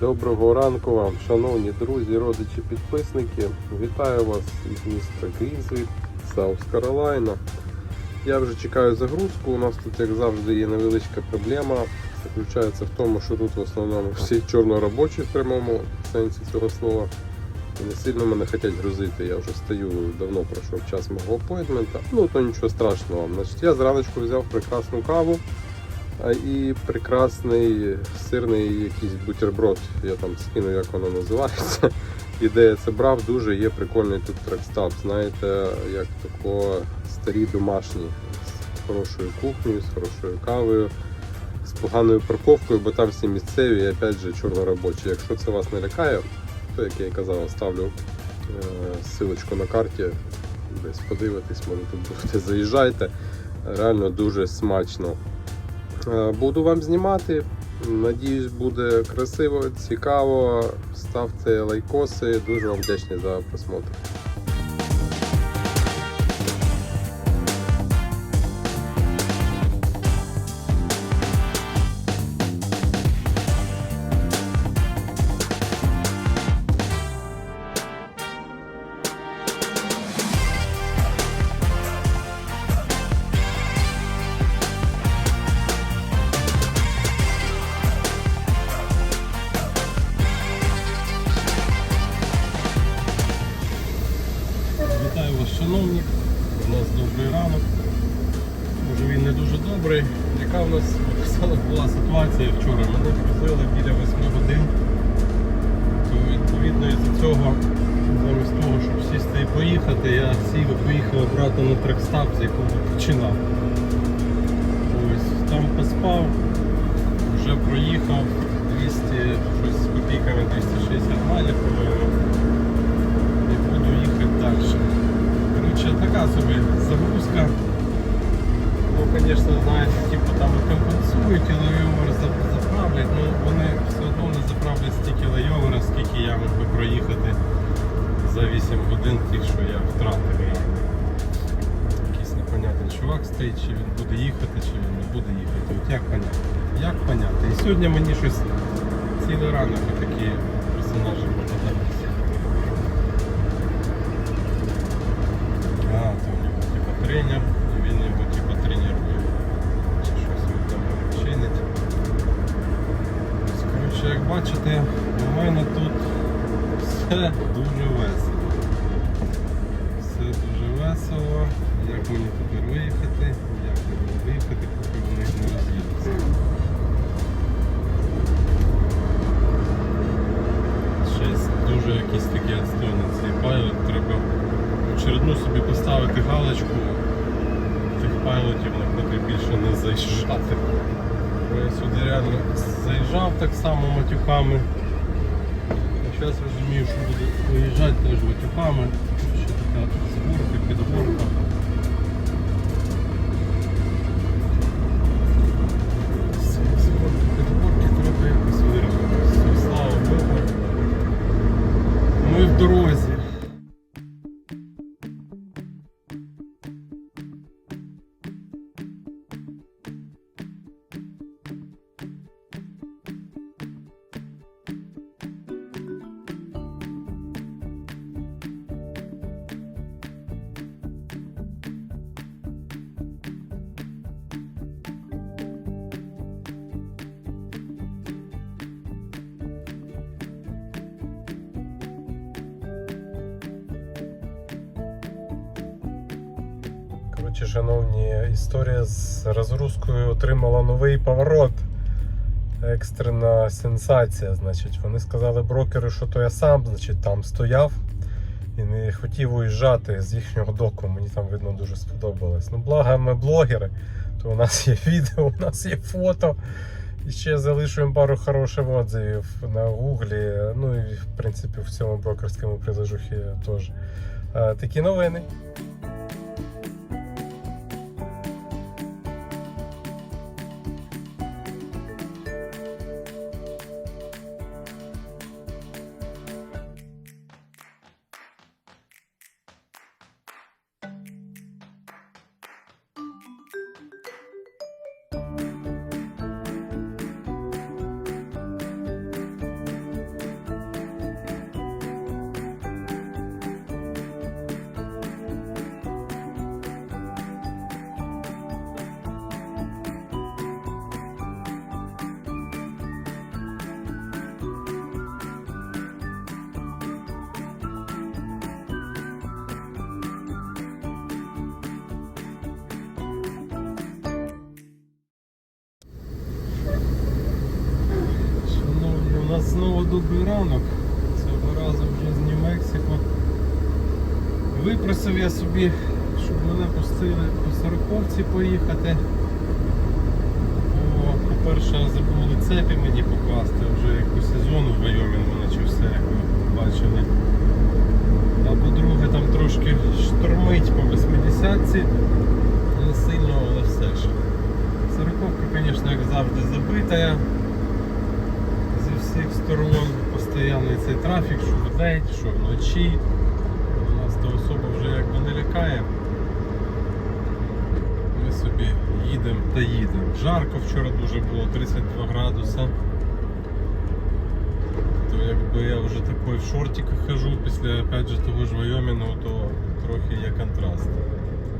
Доброго ранку вам, шановні друзі, родичі, підписники. Вітаю вас із міста Грінзвіт, Саус Каролайна. Я вже чекаю загрузку. У нас тут, як завжди, є невеличка проблема. Заключається в тому, що тут в основному всі чорноробочі в прямому сенсі цього слова. І не сильно мене хочуть грузити. Я вже стою, давно пройшов час мого апойтмента. Ну то нічого страшного. Значить, я зраночку взяв прекрасну каву. А і прекрасний сирний якийсь бутерброд. Я там скину, як воно називається. Ідея це брав, дуже є прикольний тут трекстап. Знаєте, як тако старі домашні з хорошою кухнею, з хорошою кавою, з поганою парковкою, бо там всі місцеві і опять же чорноробочі. Якщо це вас не лякає, то як я і казав, ставлю е, силочку на карті. Десь подивитись, може тут будете, заїжджайте. Реально дуже смачно. Е, Буду вам знімати. Надіюсь, буде красиво, цікаво. Ставте лайкоси. Дуже вам вдячний за просмотр. Шановні. У нас добрий ранок. Може він не дуже добрий. Яка в нас в була ситуація вчора? Мене грузили біля 8 годин. То відповідно із цього, замість того, щоб сісти і поїхати, я сів і поїхав обратно на трекстап, з якого починав. Ось там поспав, вже проїхав 200 щось з копійками 260 майлів, по-моєму і буду їхати далі. Коротше, така собі загрузка. Ну, звісно, знаєте, типу там компенсують, і лайовер заправлять, ну вони все одно не заправлять стільки лайовера, скільки я міг би проїхати за 8 годин тих, що я втратив. Якийсь непонятний чувак стоїть, чи він буде їхати, чи він не буде їхати. От як поняти? Як поняти? І сьогодні мені щось цілий ранок такі персонажі попадалися. Пайлотів, на котрі більше не заїжджати. Бо я сюди реально заїжджав так само матюками. А зараз розумію, що буду виїжджати теж матюками. Ще така зборка, підборка. Коротше, шановні, історія з розгрузкою отримала новий поворот. Екстрена сенсація. Значить, вони сказали брокеру, що то я сам значить, там стояв і не хотів уїжджати з їхнього доку. Мені там видно дуже сподобалось. Ну, благо, ми блогери, то у нас є відео, у нас є фото. І ще залишуємо пару хороших отзивів на гуглі. Ну і в принципі в цьому брокерському приложухі теж. Е, Такі новини. Bye. Ранок. Цього разу вже з Нью-Мексико. Випросив я собі, щоб мене пустили по сороковці поїхати. По-перше, забули цепі мені покласти вже яку сезону в Вайомінгу начався, як ви бачили. А по-друге, там трошки штормить по 80-ці. Не сильно, але все ж. Сороковка, звісно, як завжди забита. Постійний цей трафік, що вдень, що вночі. У Нас то особа вже якби не лякає. Ми собі їдемо та їдемо. Жарко вчора дуже було, 32 градуса. То якби я вже такий в шортиках хожу після опять же того ж Вайомінгу, то трохи є контраст.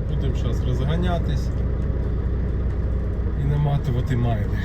Будемо зараз розганятись і наматувати майли.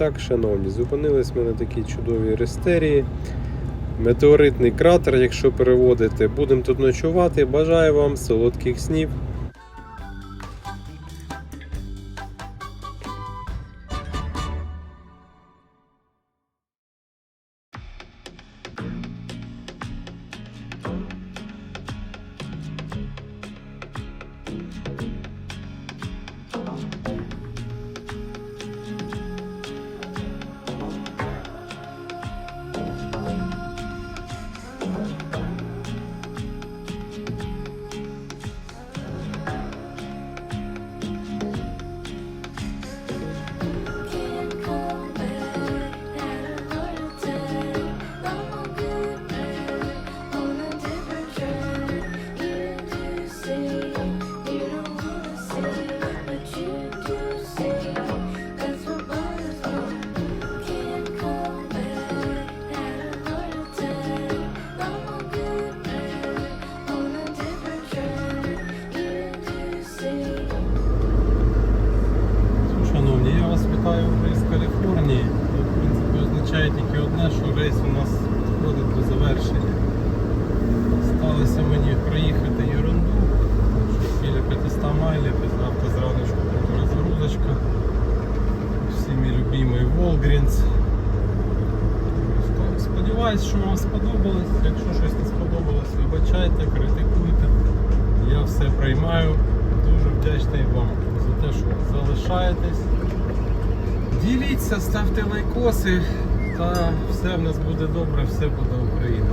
Так, шановні, зупинились ми на такій чудовій рестерії. Метеоритний кратер, якщо переводити, будемо тут ночувати. Бажаю вам солодких снів. Це, в принципі, означає тільки одне, що рейс у нас підходить до завершення. Сталося мені проїхати ерунду, біля 500 майлів, завтра зраночку розгрузочка. Всі мій любимий так. Сподіваюсь, що вам сподобалось. Якщо щось не сподобалось, вибачайте, критикуйте. Я все приймаю. Дуже вдячний вам за те, що залишаєтесь. Діліться, ставте лайкоси, та все в нас буде добре, все буде Україна.